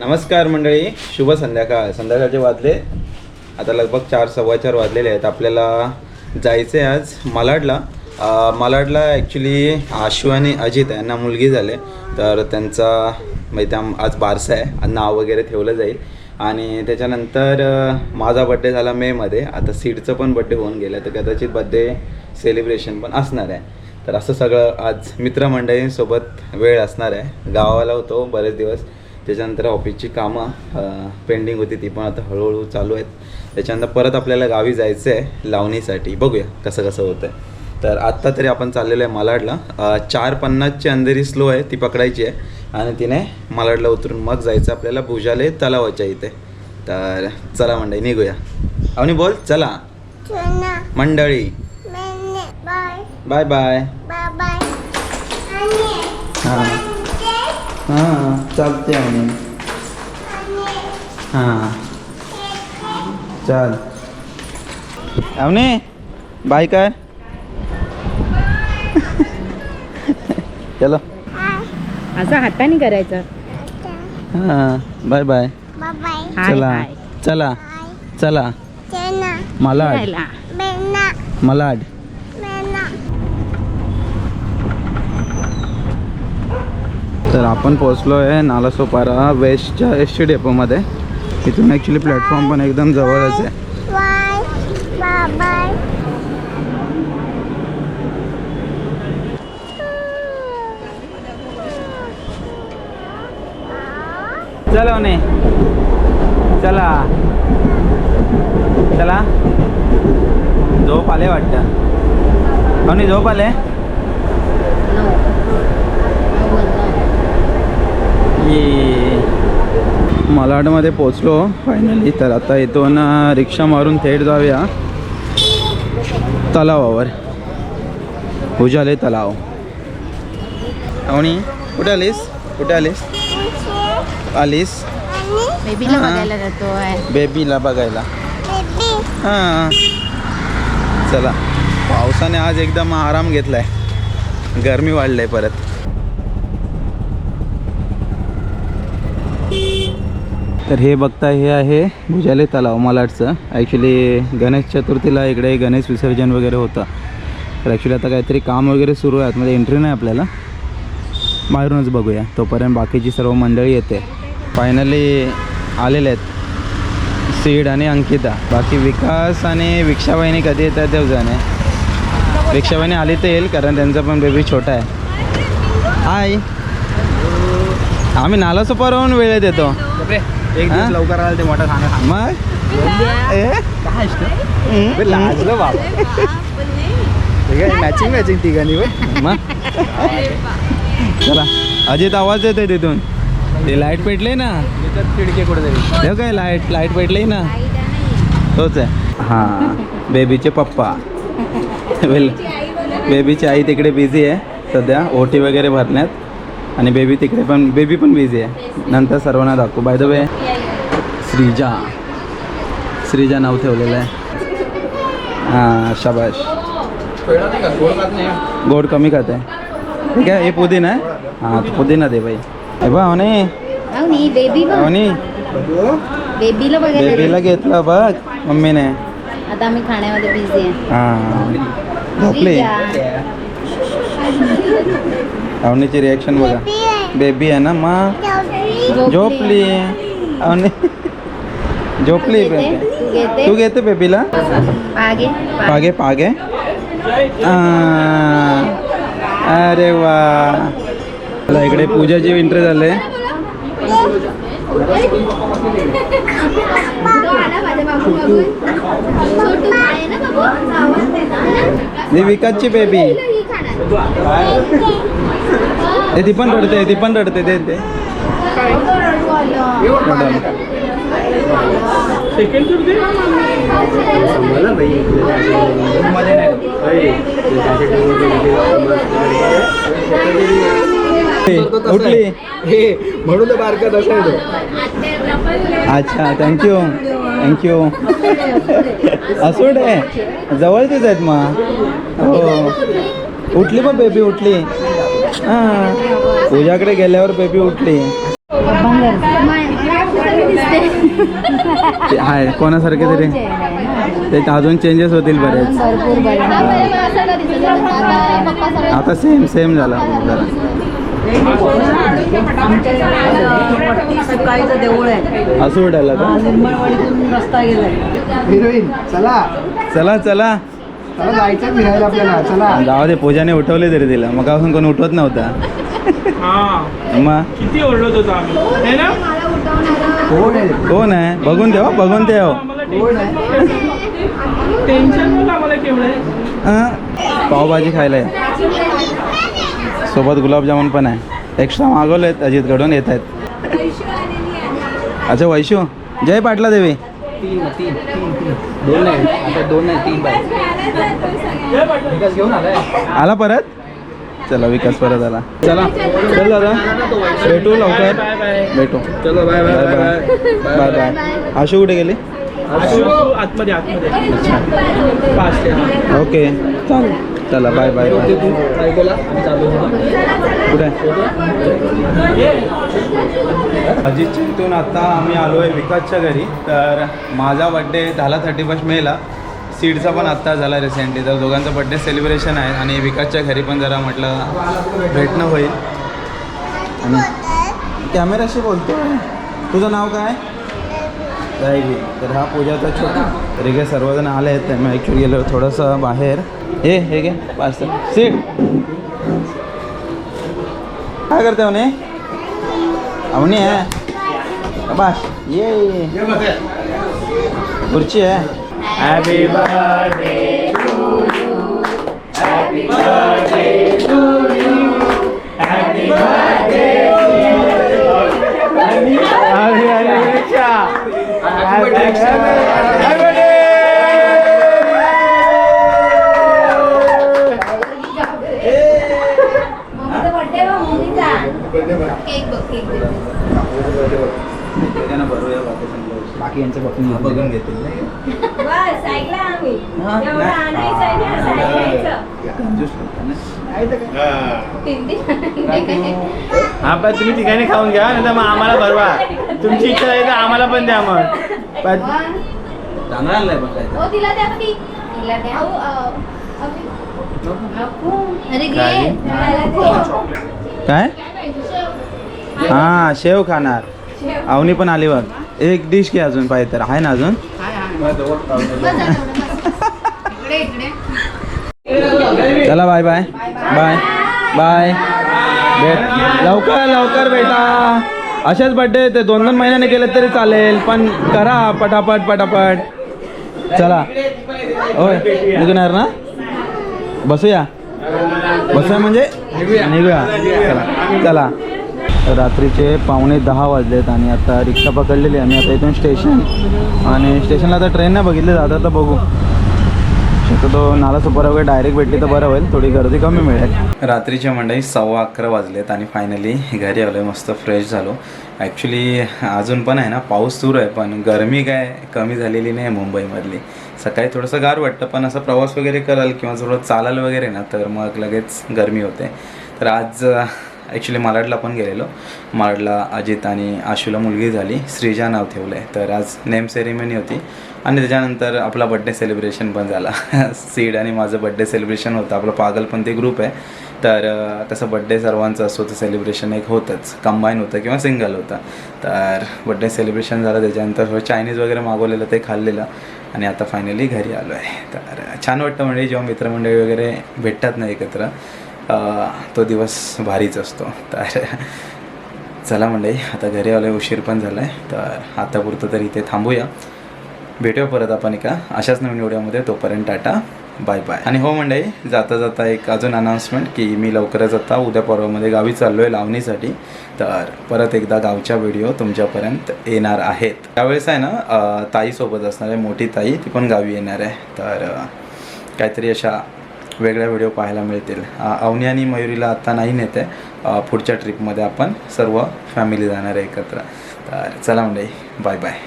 नमस्कार मंडळी शुभ संध्याकाळ. संध्याकाळचे वाजले. आता लगभग चार सव्वा चार वाजलेले आहेत. आपल्याला जायचं आहे आज मालाडला. मालाडला ॲक्च्युली आशू आणि अजित यांना मुलगी झाले. तर त्यांचा म्हणजे त्या आज बारसा आहे. नाव वगैरे ठेवलं जाईल. आणि त्याच्यानंतर माझा बड्डे झाला मेमध्ये आता सीडचं पण बड्डे होऊन गेलं तर कदाचित बड्डे सेलिब्रेशन पण असणार आहे. तर असं सगळं आज मित्रमंडळींसोबत वेळ असणार आहे. गावाला होतो बरेच दिवस. त्याच्यानंतर ऑफिसची कामं पेंडिंग होती ती पण आता हळूहळू चालू आहेत. त्याच्यानंतर परत आपल्याला गावी जायचं आहे लावणीसाठी. बघूया कसं कसं होतं आहे तर आत्ता तरी आपण चाललेलो आहे मालाडला. चार पन्नासची अंधेरी स्लो आहे ती पकडायची आहे. आणि तिने मालाडला उतरून मग जायचं आपल्याला भुजाले तलावाच्या इथे. तर चला मंडळी निघूया. आणि बोल चला. मंडळी. बाय. Bye bye. बाय हां. हां चालते आणि हां. चल. अवने बाय काय? चलो. असं हाताने करायचं. हां bye bye. Bye bye hi, चला. हाय. चला. चला. चना मलाड. मलाड. तर आपण पोचलो आहे नालासोपारा वेस्टच्या एस टी डेपोमध्ये. इथून ॲक्च्युली प्लॅटफॉर्म पण एकदम जवळच आहे. चलो ने. चला. चला. झोप आले वाटतं. कोणी झोप आले? ये मलाडमध्ये पोचलो फायनली तर आता इथून अं, रिक्षा मारून थेट जाऊया. तलावावर. उजाले तलाव. आणि कुठे आलीस? कुठे आलीस? आलीस? बेबीला हा. बघायला जातोय बेबीला बघायला. बेबी हां. चला. पावसाने आज एकदम आराम घेतलाय. गरमी वाढलंय परत. तर हे बघता हे आहे भुजाले तलाव मालाडचं. ॲक्च्युली गणेश चतुर्थीला इकडे गणेश विसर्जन वगैरे होतं. तर ॲक्च्युली आता काहीतरी काम वगैरे सुरू आहे आतमध्ये म्हणजे एंट्री नाही आपल्याला. बाहेरूनच बघूया. तोपर्यंत बाकीची सर्व मंडळी येते. फायनली आलेले आहेत. सीड आणि अंकिता. बाकी विकास आणि विक्षावाहिनी कधी येतात देव जाणे विक्षाबाईने आली तर येईल कारण त्यांचा पण बेबी छोटा आहे. हाय आम्ही नालासोपारहून वेळेत येतो. एक हा? दिवस लवकर आला ते मोठा सांगा मग? ए? हम्म, लाजलं बाबा मॅचिंग मॅचिंग तिघांनी होय. मग? चला अजित आवाज येतोय तिथून. ते लाइट पेटले ना. त्याच्यात खिडकी कुठे जाईल देव काय लाइट लाइट पेटली ना? तोच आहे. हां बेबीचे पप्पा वेल बेबीची आई तिकडे बिझी आहे. सध्या ओटी वगैरे भरण्यात. आणि बेबी तिकडे पण बेबी पण बिझी आहे. नंतर सर्वांना दाखवू. By the way Shreeja. Shreeja नाव ठेवलेलं आहे. हां शाबाश. गोड कमी खाते. ठीक आहे हे पुदिना आहे. हां पुदिना दे बाई. हे बा अवनी. अवनी बेबीला. घेतलं बघ मम्मीने. आता आम्ही खाण्यामध्ये बिझी आहे. हां. झोपली. अवनीची रिॲक्शन बघा. बेबी आहे. ना मग झोपली. अवनी. झोपली तू घेते? बेबी तू घेते? तू घेते बेबीला पागे. पागे अरे वा. चला इकडे पूजाची एंट्री झाले. विकासची बेबी ए ती पण रडते ती पण रडते ते ते उठली. हे म्हणून तर बारका तसा आहे तो. अच्छा थँक्यू थँक्यू असू दे जवळचेच आहेत मग. हो. उठली पण बेबी उठली. हां. तुझ्याकडे गेल्यावर बेबी उठली. ते आहे कोणासारखे तरी. ते अजून चेंजेस होतील बरेच. आता सेम सेम झाला जरा सुकाळीचं देऊळ आहे असं उडायला का? निर्मळवाडीतून रस्ता गेलाय. हिरोईन चला चला चला. चला जायचं फिरायला आपल्याला. चला. जाऊ दे पूजाने उठवले तरी तिला. मग असून कोण उठवत नव्हता. मग? किती ओरडत होतो आम्ही. है ना? कोण आहे? कोण आहे? बघून ठेव बघून ठेव. कोण आहे? टेन्शन नव्हतं आम्हाला केवढं. हं? पावभाजी खायला आहे. सोबत गुलाबजामुन पण आहे. एक्स्ट्रा मागवले आहेत अजितकडून येत आहेत अच्छा वैशू. जय पाटला देवी तीन तीन तीन तीन. दोन नाही आता दोन नाही तीन बाय. विकास घेऊन आलाय. आला परत? चला विकास परत आला. चला. चल दादा. भेटू लवकर. भेटू. चलो bye bye bye bye bye Ashu कुठे गेली? आतमध्ये आतमध्ये. हा. ओके. चालेल. चला बाय बाय बाय ऐकला आणि अजितच्या इथून आता आम्ही आलो आहे विकासच्या घरी. तर माझा बड्डे झाला थर्टी फर्स्ट मेला सीडचा पण आत्ता झाला रिसेंटली तर दोघांचा बड्डे सेलिब्रेशन आहे. आणि विकासच्या घरी पण जरा म्हटलं भेटणं होईल. आणि कॅमेराशी बोलतो तुझं नाव काय? राहिली तर हा पूजाचा छोटा. तरी काय सर्वजण आले आहेत. त्यामुळे ॲक्च्युली गेलो थोडंसं बाहेर. हे हे घे पार्सल सीट काय करते म्हणे? अवनी आहे बास ये खुर्ची आहे हॅपी बर्थडे बाकी यांचं बघून घेऊ. बघून घेतील हा. पण तुम्ही ठिकाणी खाऊन घ्या नाही तर मग आम्हाला भरवा तुमची इच्छा आहे तर आम्हाला पण द्या मग. पण चांगला आणलाय हो तिला द्या ती तिला द्या. अरे काय? हा शेव खाणार. अवनी पण आली बघ. एक डिश घे अजून पाहिजे तर. आहे ना अजून? चला बाय बाय. Bye bye. भेट. लवकर लवकर बेटा असेच बड्डे ते दोन दोन महिन्याने केले तरी चालेल पण करा पटापट पटापट. चला. होय निघणार ना? बसूया. बसूया म्हणजे? निघूया. चला. चला. रात्रीचे पावणे दहा वाजलेत आणि आता रिक्षा पकडलेली आहे. आम्ही आता इथून स्टेशन आणि स्टेशनला आता ट्रेन नाही बघितली जात तर बघू. शक्यतो नाला सुपर वगैरे डायरेक्ट भेटली तर बरं होईल. थोडी गर्दी कमी मिळेल. रात्रीच्या मंडळी सव्वा अकरा वाजलेत आणि फायनली घरी आलो मस्त फ्रेश झालो. ॲक्च्युली अजून पण आहे ना पाऊस सुरू आहे पण गरमी काय कमी झालेली नाही मुंबईमधली. सकाळी थोडंसं गार वाटतं पण असं प्रवास वगैरे कराल किंवा थोडं चालाल वगैरे ना तर मग लगेच गरमी होते. तर आज ॲक्च्युली मालाडला पण गेलेलो. मालाडला अजित आणि आशूला मुलगी झाली. श्रीजा नाव ठेवलं आहे तर आज नेम सेरेमनी होती. आणि त्याच्यानंतर आपला बड्डे सेलिब्रेशन पण झाला. सीड आणि माझं बड्डे सेलिब्रेशन होतं. आपलं पागल पण ते ग्रुप आहे. तर तसं बड्डे सर्वांचं असतो तर सेलिब्रेशन एक होतंच. कंबाईन होतं किंवा सिंगल होतं. तर बड्डे सेलिब्रेशन झालं. त्याच्यानंतर चायनीज वगैरे मागवलेलं ते खाल्लेलं. आणि आता फायनली घरी आलो आहे तर छान वाटतं म्हणजे जेव्हा मित्रमंडळी वगैरे भेटतात ना एकत्र तो दिवस भारीच असतो. तर चला मंडळी आता घरी आलो उशीर पण झाला आहे तर आतापुरतं तर इथे थांबूया. भेटूया परत आपण एका अशाच नवीन व्हिडिओमध्ये. तोपर्यंत टाटा बाय बाय. आणि हो मंडळी जाता जाता एक अजून अनाऊन्समेंट की मी लवकरच आता उद्या परवामध्ये गावी चाललो आहे लावणीसाठी. तर परत एकदा गावच्या व्हिडिओ तुमच्यापर्यंत येणार आहेत. त्यावेळेस आहे ना ताईसोबत असणार आहे मोठी ताई ती पण गावी येणार आहे. तर काहीतरी अशा वेगळ्या व्हिडिओ पाहायला मिळतील. अवनी आणि मयुरीला आत्ता नाही नेते पुढच्या ट्रिपमध्ये आपण सर्व फॅमिली जाणार आहे एकत्र. तर चला म्हणजे बाय बाय